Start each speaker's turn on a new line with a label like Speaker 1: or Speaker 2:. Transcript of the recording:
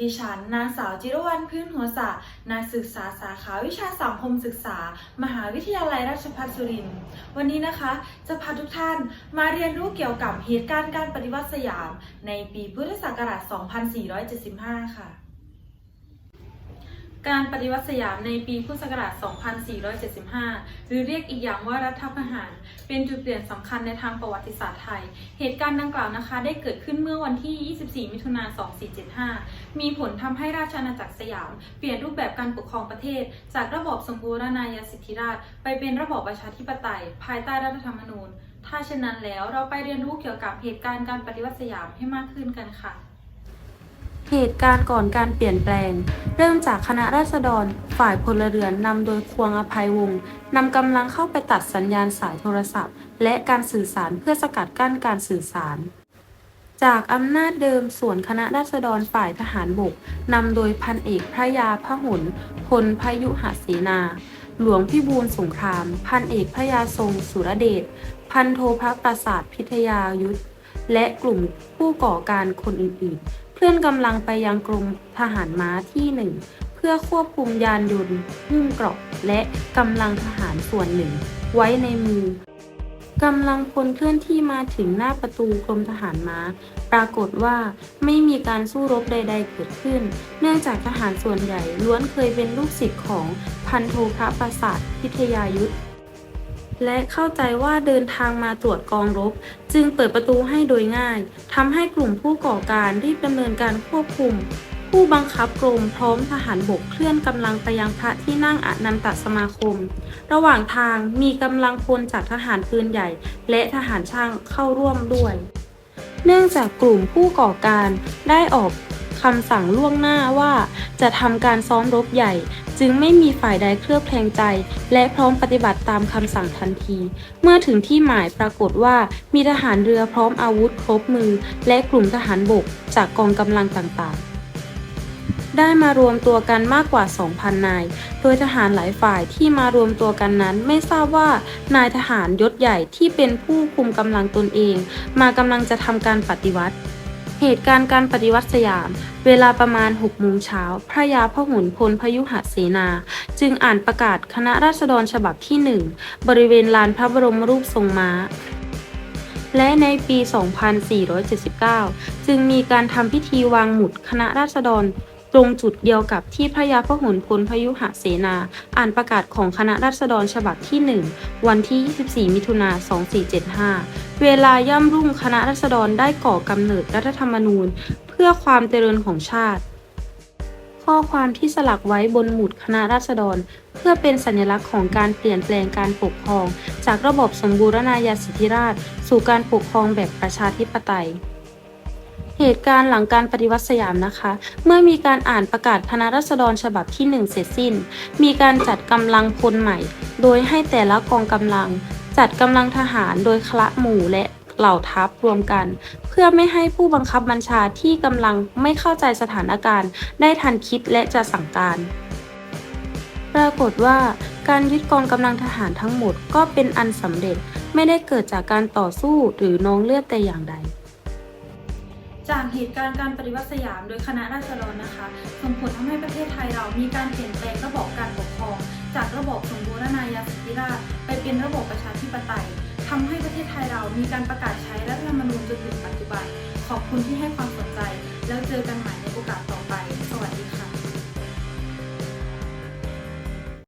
Speaker 1: ดิฉันนางสาวจิรวรรณพื้นหัวสะนักศึกษาสาขาวิชาสังคมศึกษา มหาวิทยาลัยราชภัฏสุรินทร์ วันนี้นะคะ จะพาทุกท่านมาเรียนรู้เกี่ยวกับเหตุการณ์การปฏิวัติสยาม ในปีพุทธศักราช 2475 ค่ะ การปฏิวัติสยามในปีพุทธศักราช 2475 หรือเรียกอีกอย่างว่ารัฐประหาร เป็นจุดเปลี่ยนสำคัญในทางประวัติศาสตร์ไทย เหตุการณ์ดังกล่าวนะคะ ได้เกิดขึ้นเมื่อวันที่ 24 มิถุนายน 2475 มีผลทำให้ราชอาณาจักรสยาม เปลี่ยนรูปแบบการปกครองประเทศ จากระบอบสมบูรณาญาสิทธิราชย์ไปเป็นระบอบประชาธิปไตย ภายใต้รัฐธรรมนูญ ถ้าเช่นนั้นแล้วเราไปเรียนรู้เกี่ยวกับเหตุการณ์การปฏิวัติสยามให้มากขึ้นกันค่ะ
Speaker 2: เหตุการณ์ก่อนการเปลี่ยนแปลง เริ่มจากคณะราษฎร ฝ่ายพลเรือนนำโดยควงอภัยวงศ์นำกำลังเข้าไปตัดสัญญาณสายโทรศัพท์ และการสื่อสารเพื่อสกัดกั้นการสื่อสาร จากอำนาจเดิมส่วนคณะราษฎรฝ่ายทหารบกนำโดยพันเอกพระยาพหลพลพยุหเสนา หลวงพิบูลสงคราม พันเอกพระยาทรงสุรเดชพันโทพระประสาทพิทยายุทธและกลุ่มผู้ก่อการคนอื่นๆ เคลื่อนกำลังไปยังกรมทหารม้าที่หนึ่งเพื่อควบคุมยานยนต์หุ้มเกราะและกำลังทหารส่วนหนึ่ง ไว้ในมือกำลังพลเคลื่อนที่มาถึงหน้าประตูกรมทหารม้า ปรากฏว่าไม่มีการสู้รบใด ๆ เกิดขึ้น เนื่องจากทหารส่วนใหญ่ล้วนเคยเป็นลูกศิษย์ของพันโทพระประสาทพิทยายุทธ และเข้าใจว่าเดินทางมาตรวจกองรบ จึงเปิดประตูให้โดยง่ายทำให้กลุ่มผู้ก่อการรีบดำเนินการควบคุม ผู้บังคับกรมพร้อมทหารบกเคลื่อนกำลังไปยังพระที่นั่งอนันตสมาคม ระหว่างทางมีกำลังพลจากทหารปืนใหญ่ และทหารช่างเข้าร่วมด้วย เนื่องจากกลุ่มผู้ก่อการได้ออก คำสั่งล่วงหน้าว่า จะทำการซ้อมรบใหญ่ จึงไม่มีฝ่ายใดเคลือบแคลงใจ และพร้อมปฏิบัติตามคำสั่งทันที เมื่อถึงที่หมายปรากฏว่ามีทหารเรือพร้อมอาวุธครบมือ และกลุ่มทหารบกจากกองกำลังต่างๆได้มารวมตัวกันมากกว่า 2,000 นาย โดยทหารหลายฝ่ายที่มารวมตัวกันนั้นไม่ทราบว่า นายทหารยศใหญ่ที่เป็นผู้คุมกำลังตนเอง มากำลังจะทำการปฏิวัติ เหตุการณ์การปฏิวัติสยาม เวลาประมาณ6โมงเช้า พระยาพหลพลพยุหเสนา จึงอ่านประกาศคณะราษฎรฉบับที่ 1 บริเวณลานพระบรมรูปทรงม้า และในปี 2479 จึงมีการทำพิธีวางหมุดคณะราษฎร รงจุดเดียวกับที่พระยาพหลพลพยุหเสนา อ่านประกาศของคณะราษฎรฉบับที่ 1 วันที่ 24 มิถุนา 2475 เวลาย่ำรุ่งคณะราษฎรได้ก่อกำเนิดรัฐธรรมนูญ เพื่อความเจริญของชาติ ข้อความที่สลักไว้บนหมุดคณะราษฎร เพื่อเป็นสัญลักษณ์ของการเปลี่ยนแปลงการปกครอง จากระบบสมบูรณาญาสิทธิราช สู่การปกครองแบบประชาธิปไตย เหตุการณ์หลังการปฏิวัติสยามนะคะ เมื่อมีการอ่านประกาศคณะราษฎรฉบับที่ 1 เสร็จสิ้น มีการจัดกำลังพลใหม่ โดยให้แต่ละกองกำลัง จัดกำลังทหารโดยคละหมู่และเหล่าทัพรวมกัน เพื่อไม่ให้ผู้บังคับบัญชาที่กำลังไม่เข้าใจสถานการณ์ ได้ทันคิดและจะสั่งการ ปรากฏว่าการยึดกองกำลังทหารทั้งหมดก็เป็นอันสำเร็จไม่ได้เกิดจากการต่อสู้หรือนองเลือดแต่อย่างใด
Speaker 1: จากเหตุการณ์การปฏิวัติสยามโดยคณะราษฎรนะคะส่งผลทำให้ประเทศไทยเรามีการเปลี่ยนแปลงระบอบการปกครอง จากระบอบสมบูรณาญาสิทธิราชย์ไปเป็นระบอบประชาธิปไตยทำให้ประเทศไทยเรามีการประกาศใช้รัฐธรรมนูญจนถึงปัจจุบัน ขอบคุณที่ให้ความสนใจ แล้วเจอกันใหม่ในโอกาสต่อ